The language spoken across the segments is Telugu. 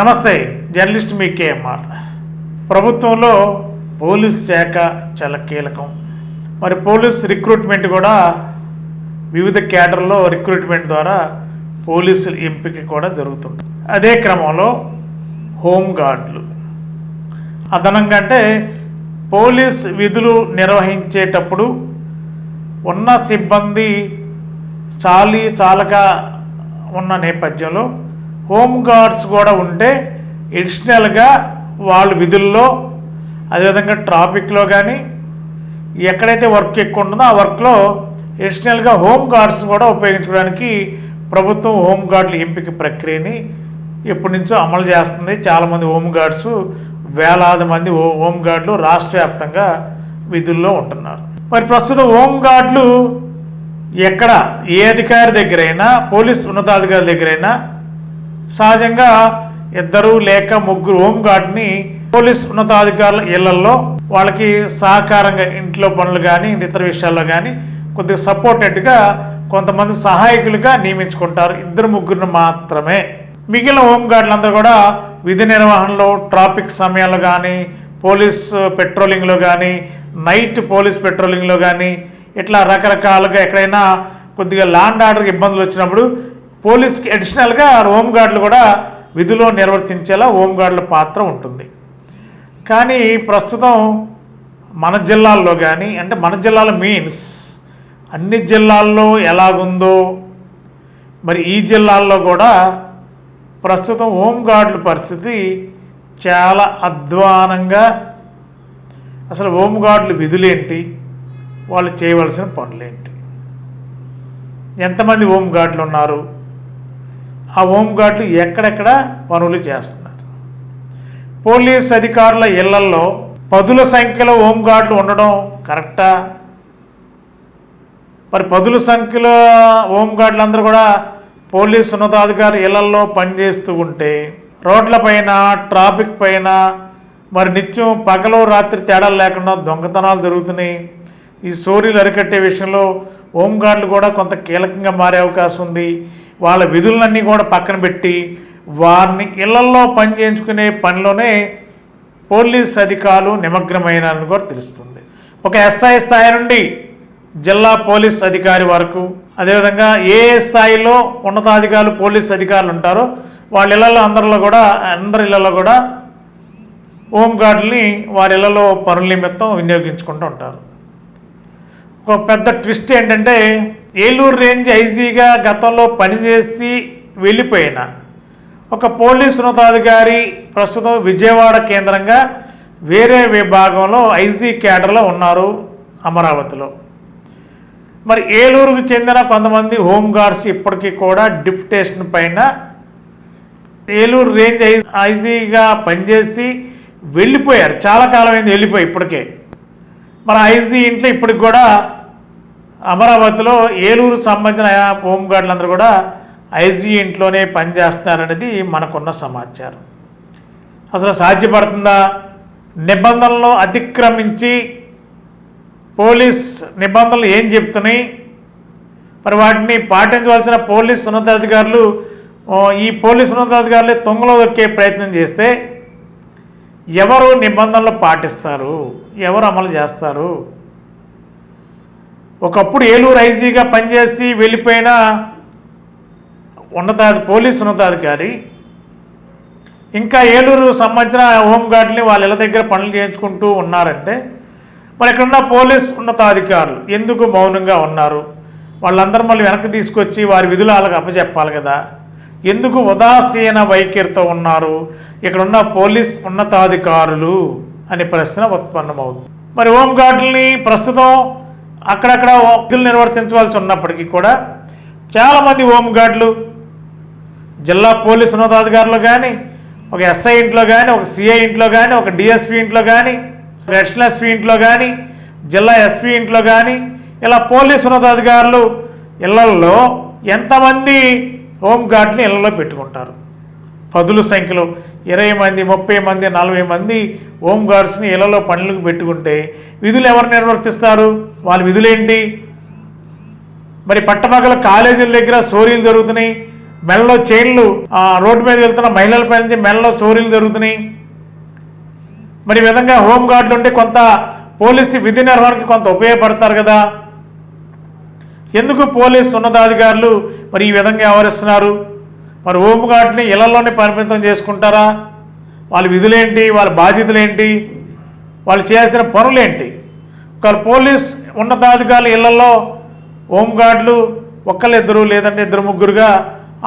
నమస్తే జర్నలిస్ట్ మీ కేఎంఆర్. ప్రభుత్వంలో పోలీస్ శాఖ చాలా కీలకం. మరి పోలీస్ రిక్రూట్మెంట్ కూడా వివిధ క్యాడర్లో రిక్రూట్మెంట్ ద్వారా పోలీసుల ఎంపిక కూడా జరుగుతుంది. అదే క్రమంలో హోంగార్డులు. అదనంగా అంటే పోలీస్ విధులు నిర్వహించేటప్పుడు ఉన్న సిబ్బంది చాలీ చాలక ఉన్న నేపథ్యంలో హోమ్ గార్డ్స్ కూడా ఉంటే ఎడిషనల్గా వాళ్ళ విధుల్లో అదేవిధంగా ట్రాఫిక్లో కానీ ఎక్కడైతే వర్క్ ఎక్కువ ఉంటుందో ఆ వర్క్లో ఎడిషనల్గా హోమ్ గార్డ్స్ కూడా ఉపయోగించుకోవడానికి ప్రభుత్వం హోమ్ గార్డుల ఎంపిక ప్రక్రియని ఎప్పటి నుంచో అమలు చేస్తుంది. చాలామంది హోమ్ గార్డ్స్ వేలాది మంది హో- హోమ్ గార్డులు రాష్ట్ర వ్యాప్తంగా విధుల్లో ఉంటున్నారు. మరి ప్రస్తుతం హోమ్ గార్డులు ఎక్కడ? ఏ అధికారి దగ్గరైనా పోలీస్ ఉన్నతాధికారి దగ్గరైనా సహజంగా ఇద్దరు లేక ముగ్గురు హోంగార్డ్ని పోలీస్ ఉన్నతాధికారుల ఇళ్ళలో వాళ్ళకి సహకారంగా ఇంట్లో పనులు కానీ ఇతర విషయాల్లో కానీ కొద్దిగా సపోర్టెడ్గా కొంతమంది సహాయకులుగా నియమించుకుంటారు. ఇద్దరు ముగ్గురిని మాత్రమే. మిగిలిన హోంగార్డులందరూ కూడా విధి నిర్వహణలో ట్రాఫిక్ సమయాల్లో కానీ పోలీస్ పెట్రోలింగ్లో కానీ నైట్ పోలీస్ పెట్రోలింగ్లో కానీ ఇట్లా రకరకాలుగా ఎక్కడైనా కొద్దిగా ల్యాండ్ ఆర్డర్ ఇబ్బందులు వచ్చినప్పుడు పోలీస్కి అడిషనల్గా హోంగార్డులు కూడా విధిలో నిర్వర్తించేలా హోంగార్డుల పాత్ర ఉంటుంది. కానీ ప్రస్తుతం మన జిల్లాల్లో కానీ అంటే మన జిల్లాలో మీన్స్ అన్ని జిల్లాల్లో ఎలాగుందో మరి ఈ జిల్లాల్లో కూడా ప్రస్తుతం హోంగార్డుల పరిస్థితి చాలా అధ్వానంగా అసలు హోంగార్డుల విధులేంటి వాళ్ళు చేయవలసిన పనులేంటి? ఎంతమంది హోంగార్డులు ఉన్నారు? ఆ హోంగార్డులు ఎక్కడెక్కడ పనులు చేస్తున్నారు? పోలీస్ అధికారుల ఇళ్ళల్లో పదుల సంఖ్యలో హోంగార్డులు ఉండడం కరెక్టా? మరి పదుల సంఖ్యలో హోంగార్డులు అందరూ కూడా పోలీస్ ఉన్నతాధికారి ఇళ్ళల్లో పనిచేస్తూ ఉంటే రోడ్లపైన ట్రాఫిక్ పైన మరి నిత్యం పగలు రాత్రి తేడాలు లేకుండా దొంగతనాలు జరుగుతున్నాయి. ఈ సోరీలు అరికట్టే విషయంలో హోంగార్డులు కూడా కొంత కీలకంగా మారే అవకాశం ఉంది. వాళ్ళ విధులన్నీ కూడా పక్కన పెట్టి వారిని ఇళ్ళల్లో పని చేయించుకునే పనిలోనే పోలీస్ అధికారులు నిమగ్నమైనారని కూడా తెలుస్తుంది. ఒక ఎస్ఐ స్థాయి నుండి జిల్లా పోలీస్ అధికారి వరకు అదేవిధంగా ఏ స్థాయిలో ఉన్నతాధికారులు పోలీస్ అధికారులు ఉంటారో వాళ్ళ ఇళ్ళలో అందరిలో కూడా అందరి ఇళ్ళలో కూడా హోమ్ వారి ఇళ్ళలో పనుల నిమిత్తం వినియోగించుకుంటూ ఉంటారు. ఒక పెద్ద ట్విస్ట్ ఏంటంటే ఏలూరు రేంజ్ ఐజీగా గతంలో పనిచేసి వెళ్ళిపోయిన ఒక పోలీస్ ఉన్నతాధికారి ప్రస్తుతం విజయవాడ కేంద్రంగా వేరే విభాగంలో ఐజీ క్యాడర్లో ఉన్నారు అమరావతిలో. మరి ఏలూరుకు చెందిన కొంతమంది హోంగార్డ్స్ ఇప్పటికీ కూడా డిప్యుటేషన్ పైన ఏలూరు రేంజ్ ఐ ఐజీగా పనిచేసి వెళ్ళిపోయారు. చాలా కాలం అయింది వెళ్ళిపోయి ఇప్పటికే. మరి ఐజీ ఇంట్లో ఇప్పటికి కూడా అమరావతిలో ఏలూరు సంబంధించిన హోమ్ గార్డులందరూ కూడా ఐజీ ఇంట్లోనే పనిచేస్తున్నారనేది మనకున్న సమాచారం. అసలు సాధ్యపడుతుందా? నిబంధనలను అతిక్రమించి పోలీస్ నిబంధనలు ఏం చెప్తున్నాయి? మరి వాటిని పాటించవలసిన పోలీస్ ఉన్నతాధికారులు ఈ పోలీస్ ఉన్నతాధికారులు తొంగలో దొక్కే ప్రయత్నం చేస్తే ఎవరు నిబంధనలు పాటిస్తారు? ఎవరు అమలు చేస్తారు? ఒకప్పుడు ఏలూరు ఐజీగా పనిచేసి వెళ్ళిపోయిన ఉన్నతాధి పోలీస్ ఉన్నతాధికారి ఇంకా ఏలూరు సంబంధించిన హోంగార్డుని వాళ్ళ ఇళ్ళ దగ్గర పనులు చేయించుకుంటూ ఉన్నారంటే మరి ఇక్కడున్న పోలీస్ ఉన్నతాధికారులు ఎందుకు మౌనంగా ఉన్నారు? వాళ్ళందరూ మళ్ళీ వెనక్కి తీసుకొచ్చి వారి విధులు వాళ్ళకి అప్పచెప్పాలి కదా. ఎందుకు ఉదాసీన వైఖరితో ఉన్నారు? ఇక్కడున్న పోలీస్ ఉన్నతాధికారులు అనే ప్రశ్న ఉత్పన్నమవుతుంది. మరి హోంగార్డుల్ని ప్రస్తుతం అక్కడక్కడ విధులు నిర్వర్తించవలసి ఉన్నప్పటికీ కూడా చాలామంది హోంగార్డులు జిల్లా పోలీసు ఉన్నతాధికారులు కానీ ఒక ఎస్ఐ ఇంట్లో కానీ ఒక సిఐ ఇంట్లో కానీ ఒక డిఎస్పి ఇంట్లో కానీ ఒక అడిషనల్ ఎస్పీ ఇంట్లో కానీ జిల్లా ఎస్పీ ఇంట్లో కానీ ఇలా పోలీసు ఉన్నతాధికారులు ఇళ్ళల్లో ఎంతమంది హోంగార్డుని గార్డ్ని ఇళ్ళలో పెట్టుకుంటారు? పదుల సంఖ్యలో ఇరవై మంది ముప్పై మంది నలభై మంది హోంగార్డ్స్ని ఇళ్ళలో పనులకు పెట్టుకుంటే విధులు ఎవరు నిర్వర్తిస్తారు? వాళ్ళ విధులేంటి? మరి పట్టపగల కాలేజీల దగ్గర సోరీలు జరుగుతున్నాయి. మెడలో చైన్లు ఆ, రోడ్డు మీద వెళ్తున్న మహిళల పై నుంచి మెడలో చోరీలు జరుగుతున్నాయి. మరి ఈ విధంగా హోంగార్డులు ఉంటే కొంత పోలీసు విధి నిర్వహణకి కొంత ఉపయోగపడతారు కదా. ఎందుకు పోలీసు ఉన్నతాధికారులు మరి ఈ విధంగా వ్యవహరిస్తున్నారు? మరి హోమ్ గార్డ్ని ఇళ్ళలోనే పరిమితం చేసుకుంటారా? వాళ్ళ విధులేంటి? వాళ్ళ బాధ్యతలేంటి? వాళ్ళు చేయాల్సిన పనులేంటి? ఒక పోలీస్ ఉన్నతాధికారులు ఇళ్ళలో హోంగార్డులు ఒక్కళ్ళిద్దరు లేదంటే ఇద్దరు ముగ్గురుగా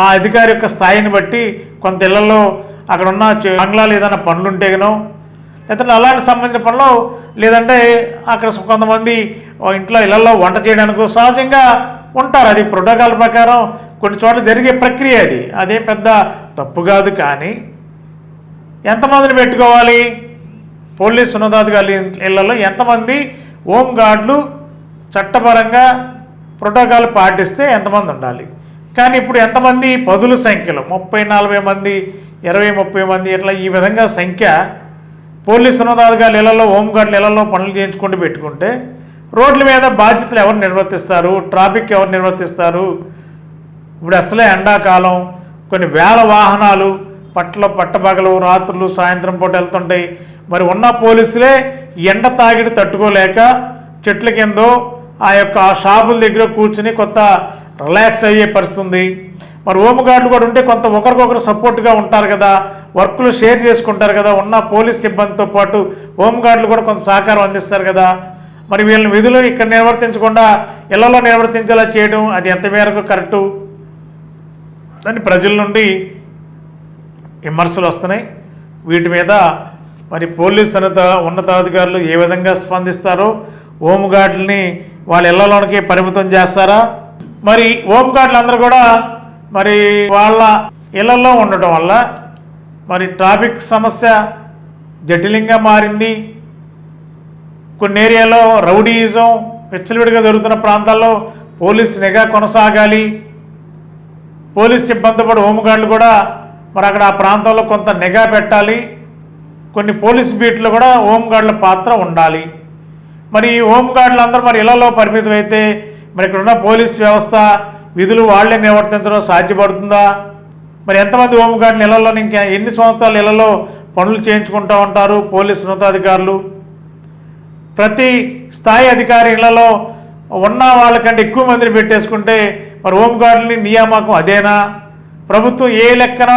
ఆ అధికారి యొక్క స్థాయిని బట్టి కొంత ఇళ్ళలో అక్కడ ఉన్న బంగ్లాలు ఏదైనా పనులుంటేనో లేదంటే అలాంటి సంబంధించిన పనులు లేదంటే అక్కడ కొంతమంది ఇంట్లో ఇళ్ళలో వంట చేయడానికి సహజంగా ఉంటారు. అది ప్రోటోకాల్ ప్రకారం కొన్ని చోట్ల జరిగే ప్రక్రియ అది. అదే పెద్ద తప్పు కాదు కానీ ఎంతమందిని పెట్టుకోవాలి? పోలీస్ ఉన్నతాధికారులు ఇళ్ళలో ఎంతమంది హోమ్ గార్డులు చట్టపరంగా ప్రోటోకాల్ పాటిస్తే ఎంతమంది ఉండాలి. కానీ ఇప్పుడు ఎంతమంది? పదుల సంఖ్యలో. ముప్పై నలభై మంది ఇరవై ముప్పై మంది ఇట్లా ఈ విధంగా సంఖ్య పోలీస్ ఉన్నతాధికారుల ఇళ్ళలో హోమ్ గార్డుల ఇళ్ళలో పనులు చేయించుకుంటూ పెట్టుకుంటే రోడ్ల మీద బాధ్యతలు ఎవరు నిర్వర్తిస్తారు? ట్రాఫిక్ ఎవరు నిర్వర్తిస్తారు? ఇప్పుడు అసలే ఎండాకాలం. కొన్ని వేల వాహనాలు పట్ల పట్టపగలు రాత్రులు సాయంత్రం పూట వెళ్తుంటాయి మరి ఉన్న పోలీసులే ఎండ తాగిడి తట్టుకోలేక చెట్ల కిందో ఆ యొక్క ఆ షాపుల దగ్గర కూర్చుని కొత్త రిలాక్స్ అయ్యే పరిస్థితుంది. మరి హోమ్ గార్డులు కూడా ఉంటే కొంత ఒకరికొకరు సపోర్ట్గా ఉంటారు కదా వర్క్లు షేర్ చేసుకుంటారు కదా ఉన్న పోలీస్ సిబ్బందితో పాటు హోమ్ గార్డులు కూడా కొంత సహకారం అందిస్తారు కదా. మరి వీళ్ళని విధులు ఇక్కడ నిర్వర్తించకుండా ఇళ్ళలో నిర్వర్తించేలా చేయడం అది ఎంత మేరకు కరెక్టు? అని ప్రజల నుండి విమర్శలు వస్తున్నాయి. వీటి మీద మరి పోలీస్ ఉన్నత ఉన్నతాధికారులు ఏ విధంగా స్పందిస్తారో హోంగార్డులని వాళ్ళ ఇళ్ళలోనికి పరిమితం చేస్తారా? మరి హోంగార్డులు అందరూ కూడా మరి వాళ్ళ ఇళ్ళలో ఉండటం వల్ల మరి ట్రాఫిక్ సమస్య జటిలంగా మారింది. కొన్ని ఏరియాలో రౌడీయిజం విచ్చలవిడిగా జరుగుతున్న ప్రాంతాల్లో పోలీస్ నిఘా కొనసాగాలి. పోలీస్ సిబ్బంది కూడా హోంగార్డులు కూడా మరి అక్కడ ఆ ప్రాంతంలో కొంత నిఘా పెట్టాలి. కొన్ని పోలీస్ బీట్లు కూడా హోంగార్డుల పాత్ర ఉండాలి. మరి ఈ హోంగార్డులు అందరూ మరి ఇళ్ళలో పరిమితం అయితే మరి ఇక్కడ ఉన్న పోలీస్ వ్యవస్థ విధులు వాళ్ళే నిర్వర్తించడం సాధ్యపడుతుందా? మరి ఎంతమంది హోంగార్డులు ఇళ్ళలో ఇంకా ఎన్ని సంవత్సరాలు ఇళ్ళలో పనులు చేయించుకుంటూ ఉంటారు పోలీస్ ఉన్నతాధికారులు? ప్రతి స్థాయి అధికారి ఇళ్ళలో ఉన్న వాళ్ళకంటే ఎక్కువ మందిని పెట్టేసుకుంటే మరి హోంగార్డుని నియామకం అదేనా? ప్రభుత్వం ఏ లెక్కన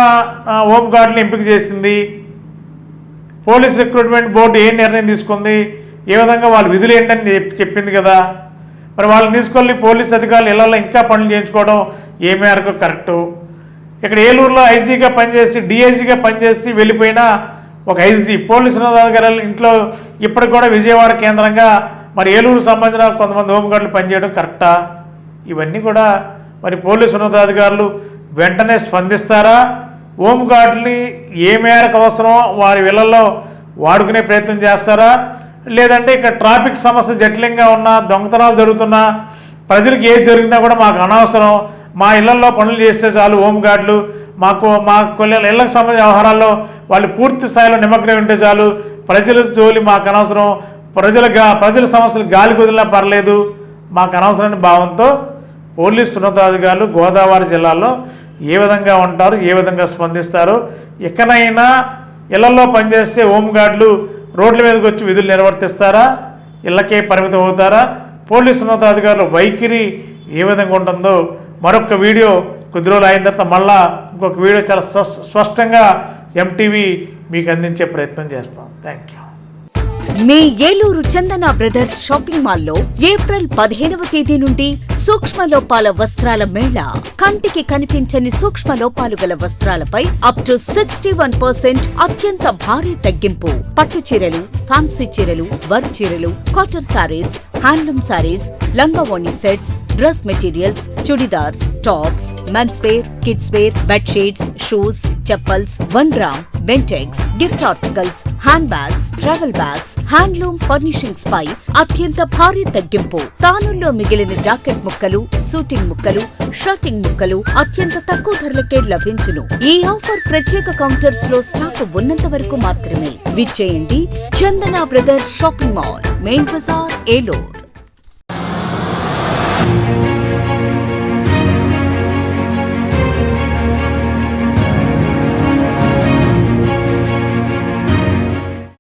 హోమ్ హోంగార్డుని ఎంపిక చేసింది? పోలీస్ రిక్రూట్మెంట్ బోర్డు ఏ నిర్ణయం తీసుకుంది? ఏ విధంగా వాళ్ళ విధులు ఏంటని చెప్పి- చెప్పింది కదా. మరి వాళ్ళని తీసుకెళ్ళి పోలీస్ అధికారులు ఇళ్ళలో ఇంకా పనులు చేయించుకోవడం ఏ మేరకు కరెక్టు? ఇక్కడ ఏలూరులో ఐజీగా పనిచేసి డిఐజీగా పనిచేసి వెళ్ళిపోయిన ఒక ఐజీ పోలీసు ఉన్నతాధికారులు ఇంట్లో ఇప్పటికి కూడా విజయవాడ కేంద్రంగా మరి ఏలూరు సంబంధించిన కొంతమంది హోంగార్డులు పనిచేయడం కరెక్టా? ఇవన్నీ కూడా మరి పోలీసు ఉన్నతాధికారులు వెంటనే స్పందిస్తారా? హోంగార్డుని ఏ మేరకు అవసరమో వారి ఇళ్ళలో వాడుకునే ప్రయత్నం చేస్తారా? లేదంటే ఇక్కడ ట్రాఫిక్ సమస్య జటిలంగా ఉన్నా దొంగతనాలు జరుగుతున్నా ప్రజలకు ఏది జరిగినా కూడా మాకు అనవసరం. మా ఇళ్ళలో పనులు చేస్తే చాలు హోమ్ గార్డులు. మాకు మా కొన్ని ఇళ్ళకు సంబంధించిన వ్యవహారాల్లో వాళ్ళు పూర్తి స్థాయిలో నిమగ్నం ఉంటే చాలు. ప్రజల జోలి మాకు అనవసరం. ప్రజల గా- ప్రజల సమస్యలు గాలి కుదిలినా పర్లేదు. మాకు అనవసరమైన భావంతో పోలీస్ ఉన్నతాధికారులు గోదావరి జిల్లాలో ఏ విధంగా ఉంటారు ఏ విధంగా స్పందిస్తారు ఎక్కడైనా ఇళ్ళలో పనిచేసే హోంగార్డులు రోడ్ల మీదకి వచ్చి విధులు నిర్వర్తిస్తారా ఇళ్ళకే పరిమితం అవుతారా పోలీసు ఉన్నతాధికారుల వైఖరి ఏ విధంగా ఉంటుందో మరొక వీడియో కొద్ది రోజులు అయిన తర్వాత మళ్ళా ఇంకొక వీడియో చాలా స్పష్టంగా ఎంటీవీ మీకు అందించే ప్రయత్నం చేస్తాం. థ్యాంక్ యూ మీ ఏలూరు చందన బ్రదర్స్ షాపింగ్ మాల్లో ఏప్రిల్ పదిహేనవ తేదీ నుండి సూక్ష్మ లోపాల వస్త్రాల మేళ. కంటికి కనిపించని సూక్ష్మ లోపాలు గల వస్త్రాలపై up to sixty one percent అత్యంత భారీ తగ్గింపు. పట్టు చీరలు ఫ్యాన్సీ చీరలు వర్క్ చీరలు cotton saris handloom saris లంగవోణి sets dress materials chudidars tops men's wear kids wear bedsheets shoes chappals one gram Bentex gift articles handbags travel bags handloom furnishings పై అత్యంత భారీ తగ్గింపు. తానుల్లో మిగిలిన జాకెట్ ముక్కలు సూటింగ్ ముక్కలు షర్టింగ్ ముక్కలు అత్యంత తక్కువ ధరలకే లభించును. ఈ ఆఫర్ ప్రత్యేక కౌంటర్స్లో స్టాక్ ఉన్నంత వరకు మాత్రమే. విచ్చేయండి Chandana brothers shopping mall main Bazar Eluru.